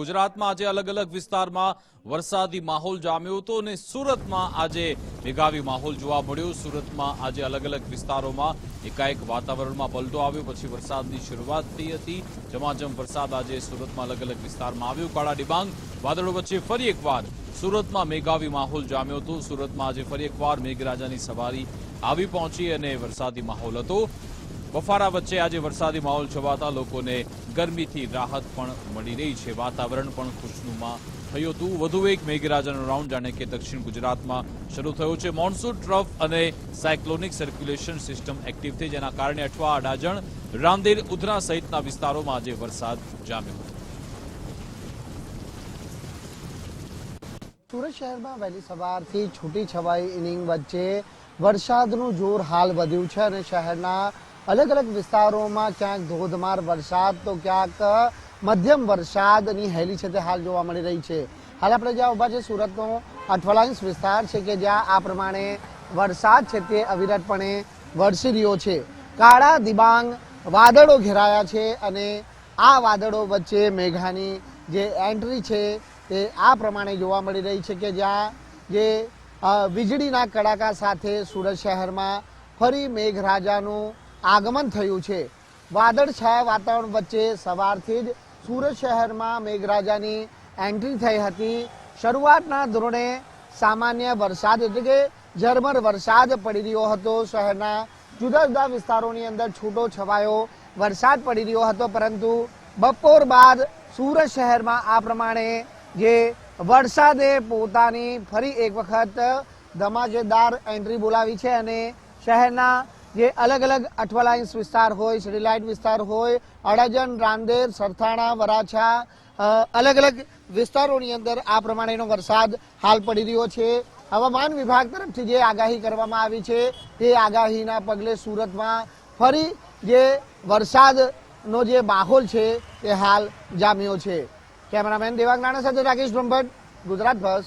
ગુજરાતમાં આજે અલગ અલગ વિસ્તારમાં વરસાદી માહોલ જામ્યો હતો અને સુરતમાં આજે મેઘાવી માહોલ જોવા મળ્યો. સુરતમાં આજે અલગ અલગ વિસ્તારોમાં એકાએક વાતાવરણમાં પલટો આવ્યો. પછી વરસાદની શરૂઆત થઈ હતી. જમાજમ વરસાદ આજે સુરતમાં અલગ અલગ વિસ્તારમાં આવ્યો. કાળા ડિબાંગ વાદળો વચ્ચે ફરી એકવાર સુરતમાં મેઘાવી માહોલ જામ્યો હતો. સુરતમાં આજે ફરી એકવાર મેઘરાજાની સવારી આવી પહોંચી અને વરસાદી માહોલ હતો. બફારા વચ્ચે આજે વરસાદી માહોલ છવાતા લોકોને ગરમીથી રાહત પણ મળી રહી છે. વાતાવરણ પણ ખુશનુમા થયું હતું. વધુ એક મેઘરાજાનો રાઉન્ડ જાણે કે દક્ષિણ ગુજરાતમાં શરૂ થયો છે. મોન્સૂન ટ્રફ અને સાયક્લોનિક સર્ક્યુલેશન સિસ્ટમ એક્ટિવ થઈ, જેના કારણે અઠવા અડાજણ રાંદેર ઉધના સહિતના વિસ્તારોમાં આજે વરસાદ જામ્યો હતો. સુરત શહેરમાં વહેલી સવારથી છૂટી છવાઈ ઇનિંગ વચ્ચે વરસાદનું જોર હાલ વધ્યું છે અને શહેરના અલગ અલગ વિસ્તારોમાં ક્યાંક ધોધમાર વરસાદ, તો ક્યાંક મધ્યમ વરસાદની હેલી છે તે હાલ જોવા મળી રહી છે. હાલ આપણે જ્યાં ઊભા છે સુરતનો અઠવાલાંશ વિસ્તાર છે કે જ્યાં આ પ્રમાણે વરસાદ છે તે અવિરતપણે વરસી રહ્યો છે. કાળા, દિબાંગ વાદળો ઘેરાયા છે અને આ વાદળો વચ્ચે મેઘાની જે એન્ટ્રી છે તે આ પ્રમાણે જોવા મળી રહી છે કે જ્યાં જે વીજળીના કડાકા સાથે સુરત શહેરમાં ફરી મેઘરાજાનું આગમન થયું છે. વાદળછાયા વાતાવરણ વચ્ચે સવારથી જ સુરત શહેરમાં મેઘરાજાની એન્ટ્રી થઈ હતી. શરૂઆતના ધોરણે સામાન્ય વરસાદ એટલે કે ઝરમર વરસાદ પડી રહ્યો હતો. શહેરના જુદા જુદા વિસ્તારોની અંદર છૂટો છવાયો વરસાદ પડી રહ્યો હતો, પરંતુ બપોર બાદ સુરત શહેરમાં આ પ્રમાણે જે વરસાદે પોતાની ફરી એક વખત ધમાકેદાર એન્ટ્રી બોલાવી છે અને શહેરના જે અલગ અલગ અઠવાલાઇન્સ વિસ્તાર હોય સિટીલાઇટ વિસ્તાર હોય, અડાજણ, રાંદેર, સરથાણા, વરાછા અલગ અલગ વિસ્તારોની અંદર આ પ્રમાણેનો વરસાદ હાલ પડી રહ્યો છે. હવામાન વિભાગ તરફથી જે આગાહી કરવામાં આવી છે તે આગાહીના પગલે સુરતમાં ફરી જે વરસાદનો જે માહોલ છે તે હાલ જામ્યો છે. કેમેરામેન દેવાંગ નાણા સાથે રાકેશ બ્રહ્મભટ્ટ, ગુજરાત બસ.